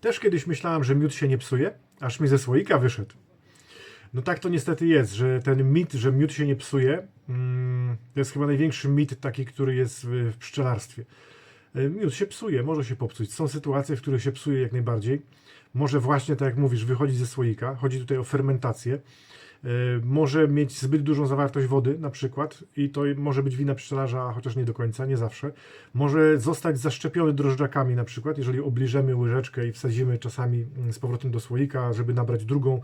Też kiedyś myślałem, że miód się nie psuje, aż mi ze słoika wyszedł. No tak to niestety jest, że ten mit, że miód się nie psuje, mm, to jest chyba największy mit taki, który jest w, pszczelarstwie. E, Miód się psuje, może się popsuć. Są sytuacje, w których się psuje jak najbardziej. Może właśnie, tak jak mówisz, wychodzić ze słoika. Chodzi tutaj o fermentację. E, Może mieć zbyt dużą zawartość wody, na przykład, i to może być wina pszczelarza, chociaż nie do końca, nie zawsze. Może zostać zaszczepiony drożdżakami, na przykład, jeżeli obliżemy łyżeczkę i wsadzimy czasami mm, z powrotem do słoika, żeby nabrać drugą,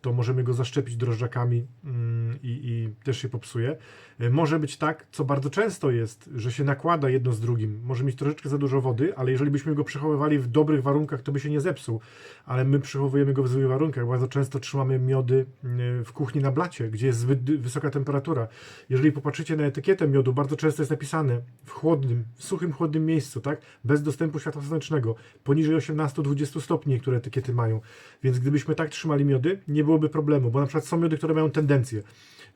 to możemy go zaszczepić drożdżakami mm, i, i też się popsuje. E, Może być tak, co bardzo często jest, że się nakłada jedno z drugim. Może mieć troszeczkę za dużo wody, ale jeżeli byśmy go przechowywali w dobrych warunkach, to by się nie zepsuł. Ale my przechowujemy go w złych warunkach. Bardzo często trzymamy miody mm, w kuchni na blacie, gdzie jest zbyt wysoka temperatura. Jeżeli popatrzycie na etykietę miodu, bardzo często jest napisane w chłodnym, w suchym, chłodnym miejscu, tak? Bez dostępu światła słonecznego. Poniżej 18-20 stopni niektóre etykiety mają. Więc gdybyśmy tak trzymali miody, nie byłoby problemu, bo na przykład są miody, które mają tendencję.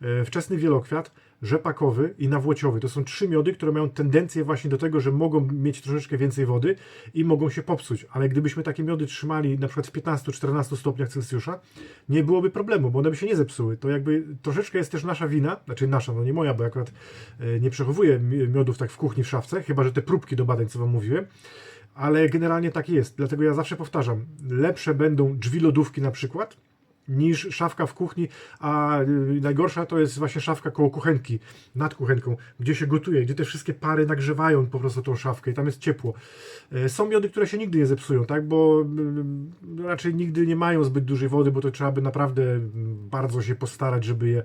E, Wczesny wielokwiat, rzepakowy i nawłociowy. To są trzy miody, które mają tendencję właśnie do tego, że mogą mieć troszeczkę więcej wody i mogą się popsuć. Ale gdybyśmy takie miody trzymali na przykład w 15-14 stopniach Celsjusza, nie byłoby problemu, bo one by się nie zepsuły. To jakby troszeczkę jest też nasza wina, znaczy nasza, no nie moja, bo akurat e, nie przechowuję mi- miodów tak w kuchni, w szafce, chyba że te próbki do badań, co wam mówiłem. Ale generalnie tak jest, dlatego ja zawsze powtarzam, lepsze będą drzwi lodówki na przykład, niż szafka w kuchni, a y, najgorsza to jest właśnie szafka koło kuchenki, nad kuchenką, gdzie się gotuje, gdzie te wszystkie pary nagrzewają po prostu tą szafkę i tam jest ciepło. E, Są miody, które się nigdy nie zepsują, tak, bo y, raczej nigdy nie mają zbyt dużej wody, bo to trzeba by naprawdę mm, bardzo się postarać, żeby je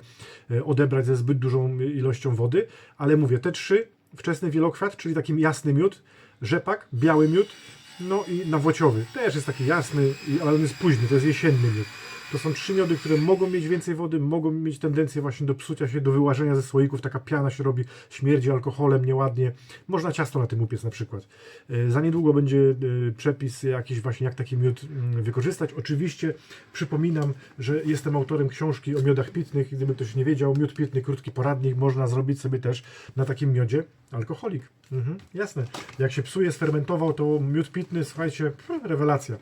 e, odebrać ze zbyt dużą ilością wody, ale mówię, te trzy, wczesny wielokwiat, czyli taki jasny miód, rzepak, biały miód, no i nawłociowy, też jest taki jasny, ale on jest późny, to jest jesienny miód. To są trzy miody, które mogą mieć więcej wody, mogą mieć tendencję właśnie do psucia się, do wyłażenia ze słoików. Taka piana się robi, śmierdzi alkoholem nieładnie. Można ciasto na tym upiec na przykład. E, Za niedługo będzie e, przepis jakiś właśnie jak taki miód mm, wykorzystać. Oczywiście przypominam, że jestem autorem książki o miodach pitnych. Gdyby ktoś nie wiedział, miód pitny, krótki poradnik można zrobić sobie też na takim miodzie alkoholik. Mhm, jasne. Jak się psuje, sfermentował, to miód pitny, słuchajcie, pff, rewelacja.